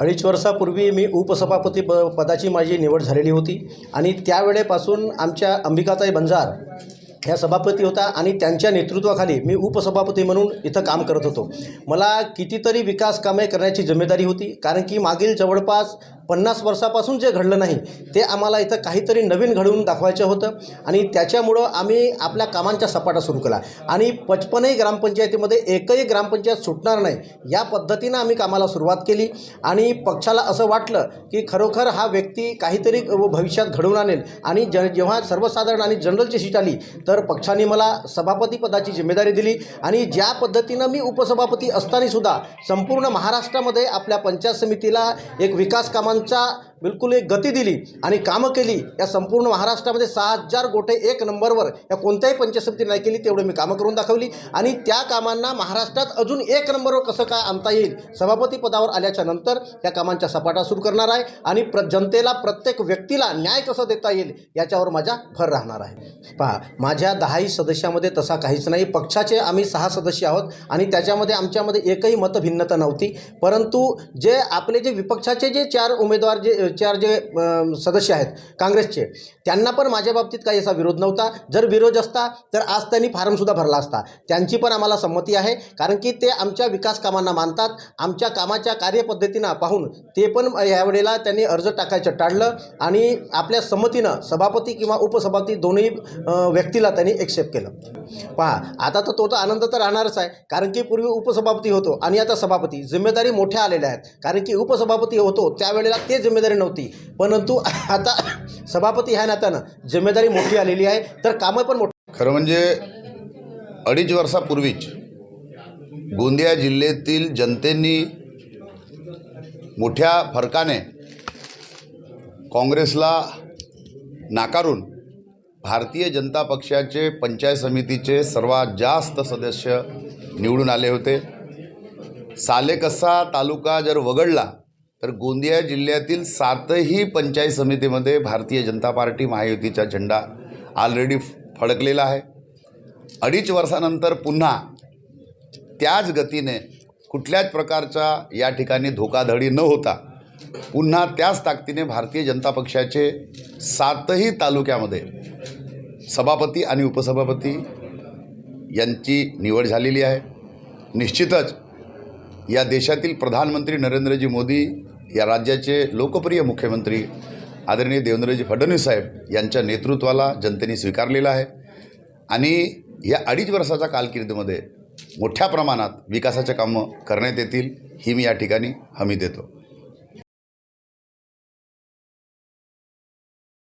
अडीच वर्षापूर्वी मी उपसभापती प पदाची माझी निवड झालेली होती. आणि त्यावेळेपासून आमच्या अंबिकाताई बंजार ह्या सभापती होता आणि त्यांच्या नेतृत्वाखाली मी उपसभापती म्हणून इथं काम करत होतो. मला कितीतरी विकास कामे करण्याची जिम्मेदारी होती. कारण की मागील जवळपास पन्नास वर्षापासून जे घडलं नाही ते आम्हाला इथं काहीतरी नवीन घडवून दाखवायचं होतं आणि त्याच्यामुळं आम्ही आपल्या कामांचा सपाटा सुरू केला. आणि पचपनही ग्रामपंचायतीमध्ये एकही ग्रामपंचायत सुटणार नाही या पद्धतीनं आम्ही कामाला सुरुवात केली. आणि पक्षाला असं वाटलं की खरोखर हा व्यक्ती काहीतरी भविष्यात घडवून आणेल. आणि ज जेव्हा सर्वसाधारण आणि जनरलची सीट आली तर पक्षाने मला सभापतीपदाची जिम्मेदारी दिली. आणि ज्या पद्धतीनं मी उपसभापती असतानासुद्धा संपूर्ण महाराष्ट्रामध्ये आपल्या पंचायत समितीला एक विकास कामां कामांचा बिलकुल एक गती दिली आणि कामं केली. या संपूर्ण महाराष्ट्रामध्ये सहा हजार गोटे एक नंबरवर या कोणत्याही पंचायत नाही केली तेवढे मी कामं करून दाखवली. आणि त्या कामांना महाराष्ट्रात अजून एक नंबरवर कसं काय आणता येईल? सभापती पदावर आल्याच्यानंतर त्या कामांचा सपाटा सुरू करणार आहे आणि प्र जनतेला प्रत्येक व्यक्तीला न्याय कसं देता येईल याच्यावर माझा भर राहणार आहे. पहा माझ्या दहाही सदस्यामध्ये तसा काहीच नाही. पक्षाचे आम्ही सहा सदस्य आहोत आणि त्याच्यामध्ये आमच्यामध्ये एकही मतभिन्नता नव्हती. परंतु जे आपले जे विपक्षाचे जे चार उमेदवार जे चार जे सदस्य आहेत काँग्रेसचे त्यांना पण माझ्या बाबतीत काही असा विरोध नव्हता. जर विरोध असता तर आज त्यांनी फॉर्मसुद्धा भरला असता. त्यांची पण आम्हाला संमती आहे कारण की ते आमच्या विकास कामांना मानतात. आमच्या कामाच्या कार्यपद्धतीनं पाहून ते पण यावेळेला त्यांनी अर्ज टाकायचं टाळलं आणि आपल्या संमतीनं सभापती किंवा उपसभापती दोन्ही व्यक्तीला त्यांनी एक्सेप्ट केलं. पहा आता तर तो तर आनंद तर राहणारच आहे कारण की पूर्वी उपसभापती होतो आणि आता सभापती. जिम्मेदारी मोठ्या आलेल्या आहेत कारण की उपसभापती होतो त्यावेळेला ते जिम्मेदारी नव्हती. परंतु आता सभापती ह्या नात्यानं जिम्मेदारी मोठी आलेली आहे तर कामं पण मोठी खरं म्हणजे अडीच वर्षापूर्वीच गोंदिया जिल्ह्यातील जनतेनी मोठ्या फरकाने काँग्रेसला नाकारून भारतीय जनता पक्षाचे पंचायत समितीचे सर्वात जास्त सदस्य निवडून आले होते. सालेकसा तालुका जर वगळला तर गोंदिया जिल्ह्यातील सातही पंचायत समितीमध्ये भारतीय जनता पार्टी महायुतीचा झेंडा ऑलरेडी फडकलेला आहे. अडीच वर्षानंतर पुन्हा त्याच गतीने कुठल्याच प्रकारचा या ठिकाणी धोकाधडी न होता पुन्हा त्याच ताकदीने भारतीय जनता पक्षाचे सातही तालुक्यामध्ये सभापती आणि उपसभापती यांची निवड झालेली आहे. निश्चितच या देशातील प्रधानमंत्री नरेंद्रजी मोदी या राज्याचे लोकप्रिय मुख्यमंत्री आदरणीय देवेंद्रजी फडणवीस साहेब यांच्या नेतृत्वाला जनतेने स्वीकारलेलं आहे. आणि या अडीच वर्षाच्या कालकिर्दीमध्ये मोठ्या प्रमाणात विकासाचे कामं करण्यात येतील ही मी या ठिकाणी हमी देतो.